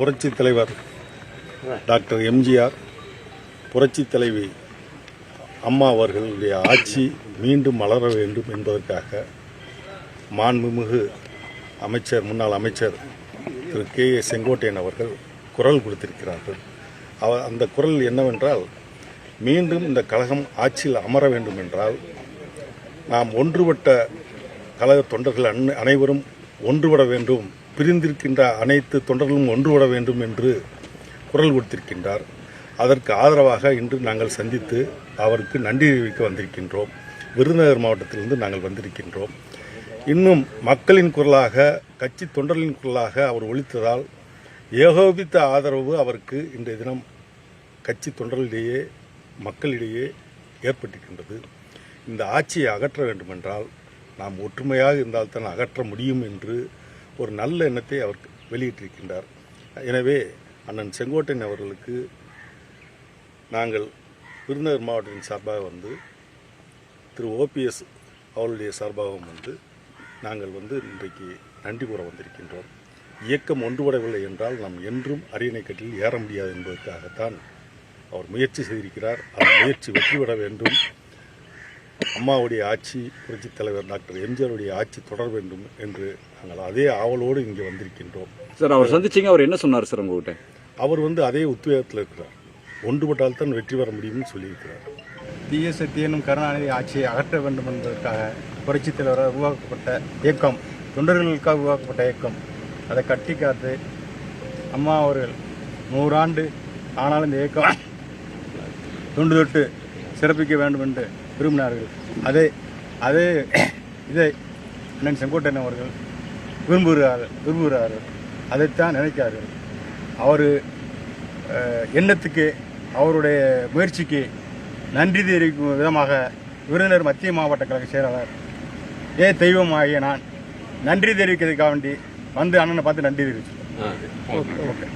புரட்சி தலைவர் டாக்டர் எம்ஜிஆர் புரட்சி தலைவி அம்மா அவர்களுடைய ஆட்சி மீண்டும் மலர வேண்டும் என்பதற்காக மாண்புமிகு அமைச்சர் முன்னாள் அமைச்சர் திரு கே ஏ செங்கோட்டையன் அவர்கள் குரல் கொடுத்திருக்கிறார்கள். அவ அந்த குரல் என்னவென்றால் மீண்டும் இந்த கழகம் ஆட்சியில் அமர வேண்டும் என்றால் நாம் ஒன்றுபட்ட கழக தொண்டர்கள் அனை- அனைவரும் ஒன்றுபட வேண்டும் பிரிந்திருக்கின்ற அனைத்து தொண்டர்களும் ஒன்றுபட வேண்டும் என்று குரல் கொடுத்திருக்கின்றார். அதற்கு ஆதரவாக இன்று நாங்கள் சந்தித்து அவருக்கு நன்றி தெரிவிக்க வந்திருக்கின்றோம். விருதுநகர் மாவட்டத்திலிருந்து நாங்கள் வந்திருக்கின்றோம். இன்னும் மக்களின் குரலாக கட்சி தொண்டர்களின் குரலாக அவர் ஒழித்ததால் ஏகோபித்த ஆதரவு அவருக்கு இன்றைய தினம் கட்சி தொண்டர்களிடையே மக்களிடையே ஏற்பட்டிருக்கின்றது. இந்த ஆட்சியை அகற்ற வேண்டுமென்றால் நாம் ஒற்றுமையாக இருந்தால்தான் அகற்ற முடியும் என்று ஒரு நல்ல எண்ணத்தை அவர் வெளியிட்டிருக்கின்றார். எனவே அண்ணன் செங்கோட்டையன் அவர்களுக்கு நாங்கள் விருதுநகர் மாவட்டத்தின் சார்பாக வந்து திரு ஓபிஎஸ் அவர்களுடைய சார்பாகவும் வந்து நாங்கள் வந்து இன்றைக்கு நன்றி கூற வந்திருக்கின்றோம். இயக்கம் ஒன்றுபடவில்லை என்றால் நாம் என்றும் அரியணை கட்டில் ஏற முடியாது என்பதற்காகத்தான் அவர் முயற்சி செய்திருக்கிறார். அந்த முயற்சி வெற்றி பெற வேண்டும். அம்மாவுடைய ஆட்சி புரட்சித் தலைவர் டாக்டர் எம்ஜிஆருடைய ஆட்சி தொடர வேண்டும் என்று நாங்கள் அதே ஆவலோடு இங்கே வந்திருக்கின்றோம். சார் அவர் சந்திச்சீங்க அவர் என்ன சொன்னார் சார் உங்ககிட்ட? அவர் வந்து அதே உத்வேகத்தில் இருக்கிறார். ஒன்றுபட்டால் தான் வெற்றி பெற முடியும்னு சொல்லியிருக்கிறார். தீய சக்தி என்னும் கருணாநிதி ஆட்சியை அகற்ற வேண்டும் என்பதற்காக புரட்சித் தலைவரால் உருவாக்கப்பட்ட இயக்கம் தொண்டர்களுக்காக உருவாக்கப்பட்ட இயக்கம். அதை கட்டி காத்து அம்மா அவர்கள் நூறாண்டு ஆனாலும் இந்த இயக்கம் தொண்டு தொட்டு சிறப்பிக்க வேண்டும் என்று விரும்பினார்கள். அதே அதே இதை அண்ணன் செங்கோட்டையன் அவர்கள் விரும்புகிறார்கள் விரும்புகிறார்கள். அதைத்தான் நினைக்கிறார்கள். அவர் எண்ணத்துக்கு அவருடைய முயற்சிக்கு நன்றி தெரிவிக்கும் விதமாக விருதுநகர் மத்திய மாவட்ட கழக செயலாளர் ஏ. தெய்வம் ஆகிய நான் நன்றி தெரிவிக்கிறதுக்காக வேண்டி வந்து அண்ணனை பார்த்து நன்றி தெரிவிச்சோம் ஓகே ஓகே.